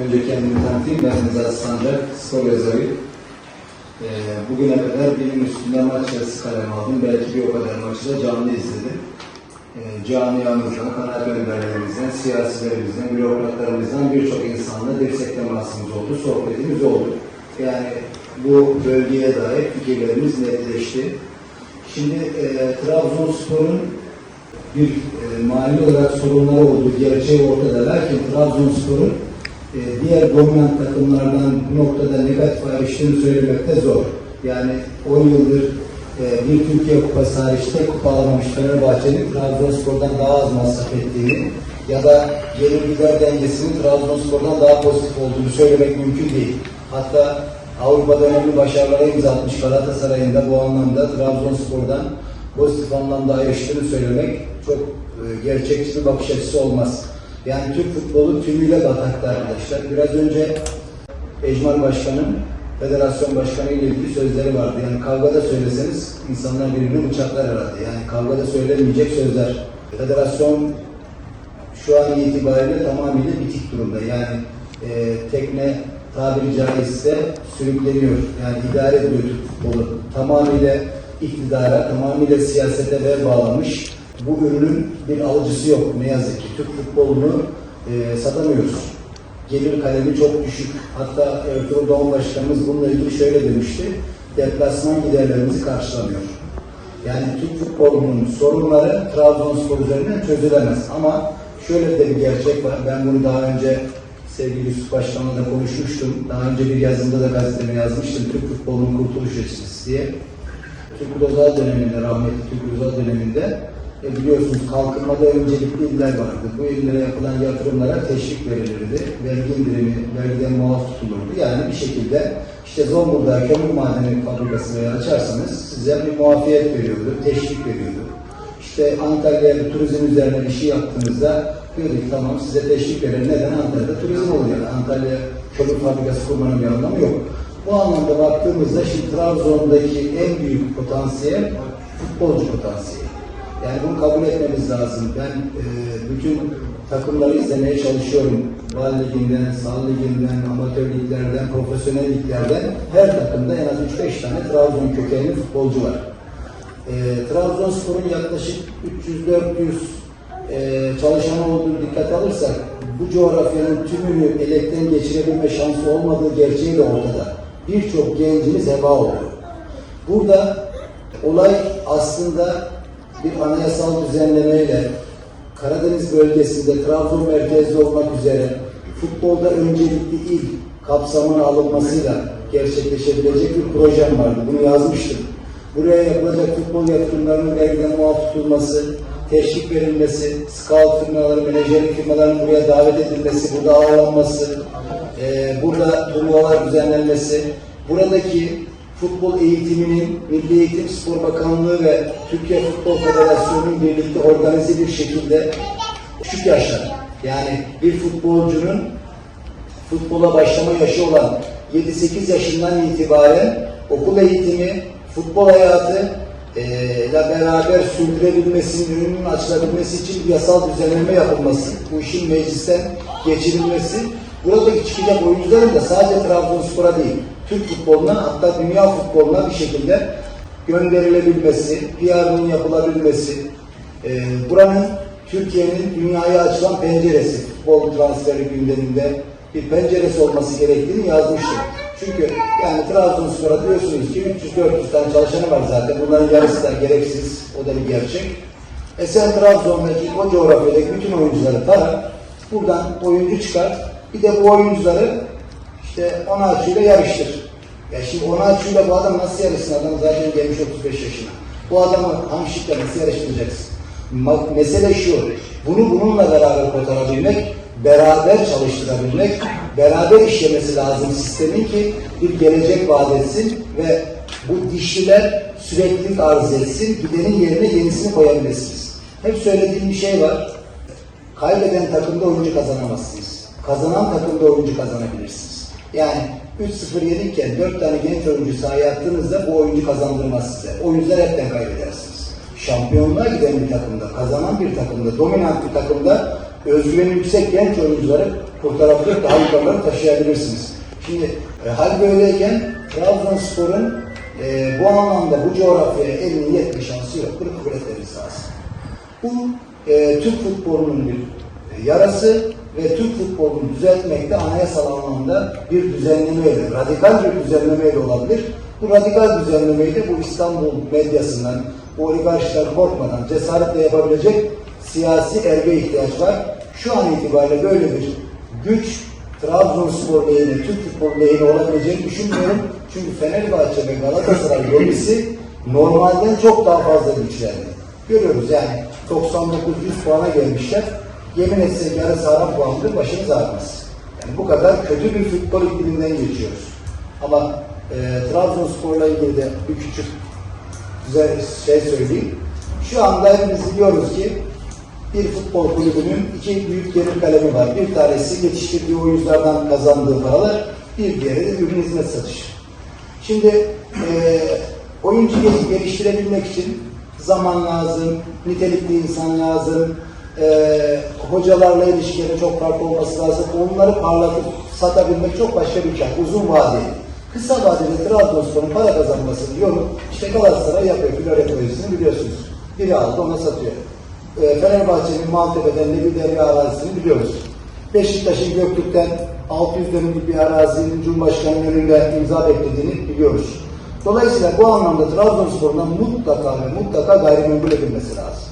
Önce kendimi tanıtayım. Ben Nezahat Sancak, spor yazarı. Ee, bugüne kadar bilim üstünde maç yazısı kalem aldım. Belki bir o kadar maçı da canlı izledim. Ee, camiamızdan, kanaat önderlerimizden, siyasilerimizden, bürokratlarımızdan birçok insanla destek temasımız oldu, sohbetimiz oldu. Yani bu bölgeye dair fikirlerimiz netleşti. Şimdi e, Trabzonspor'un bir e, mali olarak sorunları olduğu gerçeği ortada. Lakin Trabzonspor'un e, diğer dominant takımlardan bu noktada negatif ayrıştığını söylemekte zor. Yani 10 yıldır e, bir Türkiye Kupası hariç tek kupa alamamış Fenerbahçe'nin Trabzonspor'dan daha az masraf ettiğini ya da gelir gider dengesinin Trabzonspor'dan daha pozitif olduğunu söylemek mümkün değil. Hatta Avrupa'da önemli başarılara imza atmış Galatasaray'ın da bu anlamda Trabzonspor'dan pozitif anlamda ayrıştığını söylemek çok e, gerçekçi bir bakış açısı olmaz. Yani Türk futbolu tümüyle batakta arkadaşlar. Biraz önce Ecmal Başkan'ın federasyon başkanı ile ilgili sözleri vardı. Yani kavgada söyleseniz insanlar birbirini bıçaklar herhalde. Yani kavgada söylenmeyecek sözler. Federasyon şu an itibariyle tamamıyla bitik durumda. Yani e, tekne tabiri caizse sürükleniyor. Yani idare ediyor Türk futbolu. Tamamıyla iktidara, tamamıyla siyasete ver bağlamış. Bu ürünün bir alıcısı yok ne yazık ki. Türk futbolunu e, satamıyoruz. Gelir kalemi çok düşük. Hatta Ertuğrul Doğan Başkanımız bununla ilgili şöyle demişti. Deplasman giderlerimizi karşılamıyor. Yani Türk futbolunun sorunları Trabzonspor üzerinden çözülemez. Ama şöyle de bir gerçek var. Ben bunu daha önce sevgili Yusuf Başkan'la da konuşmuştum. Daha önce bir yazımda da gazeteme yazmıştım. Türk futbolunun kurtuluş açısı diye. Türk Özal döneminde, rahmetli Türk Özal döneminde e, biliyorsunuz kalkınmada öncelikli iller vardı. Bu illere yapılan yatırımlara teşvik verilirdi. Vergi indirimi, vergiden muaf tutulurdu. Yani bir şekilde işte Zonguldak kömür madeni fabrikası veya açarsanız size bir muafiyet veriyordu, teşvik veriyordu. İşte Antalya'ya bir turizm üzerine bir şey yaptığınızda diyorduk tamam size teşvik verelim. Neden? Antalya'da turizm oluyor. Antalya kömür fabrikası kurmanın bir anlamı yok. Bu anlamda baktığımızda şimdi Trabzon'daki en büyük potansiyel futbolcu potansiyeli. Yani bunu kabul etmemiz lazım. Ben e, bütün takımları izlemeye çalışıyorum. Bal Ligi'nden, Sal Ligi'nden, amatör liglerden, profesyonel liglerden her takımda en az 3-5 tane Trabzon kökenli futbolcu var. E, Trabzonspor'un yaklaşık 300-400 e, çalışanı olduğunu dikkat alırsak bu coğrafyanın tümünü elekten geçirebilme şansı olmadığı gerçeği de ortada. Birçok gencimiz heba oldu. Burada olay aslında bir anayasal düzenlemeyle Karadeniz bölgesinde Trabzon merkezli olmak üzere futbolda öncelikli il kapsamına alınmasıyla gerçekleşebilecek bir projem vardı. Bunu yazmıştım. Buraya yapılacak futbol yatırımlarının vergiden muaf tutulması, teşvik verilmesi, scout firmaları, menajerlik firmalarının buraya davet edilmesi, burada ağırlanması, e, burada turnuvalar düzenlenmesi, buradaki futbol eğitiminin Milli Eğitim Spor Bakanlığı ve Türkiye Futbol Federasyonu'nun birlikte organize bir şekilde küçük yaşlar, yani bir futbolcunun futbola başlama yaşı olan 7-8 yaşından itibaren okul eğitimi, futbol hayatı ile beraber sürdürebilmesinin önünün açılabilmesi için yasal düzenleme yapılması, bu işin meclisten geçirilmesi, buradaki çıkacak oyuncuların da sadece Trabzonspor'a değil, Türk futboluna hatta dünya futboluna bir şekilde gönderilebilmesi, PR'ının yapılabilmesi, e, buranın Türkiye'nin dünyaya açılan penceresi, futbol transferi gündeminde bir penceresi olması gerektiğini yazmıştım. Çünkü yani Trabzonspor'a diyorsunuz ki 300-400 tane çalışanı var zaten. Bunların yarısı da gereksiz. O da bir gerçek. E sen Trabzon'daki o coğrafyadaki bütün oyuncuları tara. Buradan oyuncu çıkar. Bir de bu oyuncuları işte Onaçu'yla yarıştır. Ya şimdi Onaçu'yla bu adam nasıl yarışsın? Adam zaten gelmiş 35 yaşına. Bu adamı Hamşik'le nasıl yarıştıracaksın? Mesele şu, bunu bununla beraber kotarabilmek, beraber çalıştırabilmek, beraber işlemesi lazım sistemin ki bir gelecek vaat etsin ve bu dişliler süreklilik arz etsin, gidenin yerine yenisini koyabilirsiniz. Hep söylediğim bir şey var, kaybeden takımda oyuncu kazanamazsınız. Kazanan takımda oyuncu kazanabilirsiniz. Yani 3-0 yenirken 4 tane genç oyuncu sahaya attığınızda bu oyuncu kazandırmaz size. Oyuncular hepten kaybedersiniz. Şampiyonluğa giden bir takımda, kazanan bir takımda, dominant bir takımda özgüveni yüksek genç oyuncuları kurtarabilir, daha yukarılara taşıyabilirsiniz. Şimdi e, hal böyleyken Trabzonspor'un e, bu anlamda bu coğrafyaya elini yetme şansı yok. Bunu kabul etmemiz lazım. Bu e, Türk futbolunun bir yarası ve Türk futbolunu düzeltmekte anayasal anlamda bir düzenlemeyle, radikal bir düzenlemeyle olabilir. Bu radikal düzenlemeyi de bu İstanbul medyasından, bu oligarşlar korkmadan cesaretle yapabilecek siyasi erge ihtiyaç var. Şu an itibariyle böyle bir güç Trabzonspor lehine, Türk futbol lehine olabileceğini düşünmüyorum. Çünkü Fenerbahçe ve Galatasaray lobisi normalden çok daha fazla güçlendi. Görüyoruz yani 99-100 puana gelmişler. Yemin etsek yarı sağlam puandır başımız ağrımaz. Yani bu kadar kötü bir futbol ikliminden geçiyoruz. Ama e, Trabzonspor'la ilgili de bir küçük güzel şey söyleyeyim. Şu anda hepimiz biliyoruz ki bir futbol kulübünün iki büyük gelir kalemi var. Bir tanesi yetiştirdiği oyunculardan kazandığı paralar, bir diğeri de ürün hizmet satışı. Şimdi e, oyuncu gel- geliştirebilmek için zaman lazım, nitelikli insan lazım, e, hocalarla ilişkileri çok farklı olması lazım. Onları parlatıp satabilmek çok başka bir hikaye, uzun vadeli. Kısa vadede Trabzonspor'un para kazanmasının yolu işte Galatasaray yapıyor, Florya projesini biliyorsunuz. Biri aldı ona satıyor. E, Fenerbahçe'nin Maltepe'den Nebiderya arazisini biliyoruz. Beşiktaş'ın Göktürk'ten 600 dönümlük bir arazinin Cumhurbaşkanı'nın önünde imza beklediğini biliyoruz. Dolayısıyla bu anlamda Trabzonspor'un mutlaka ve mutlaka gayrimenkul edilmesi lazım.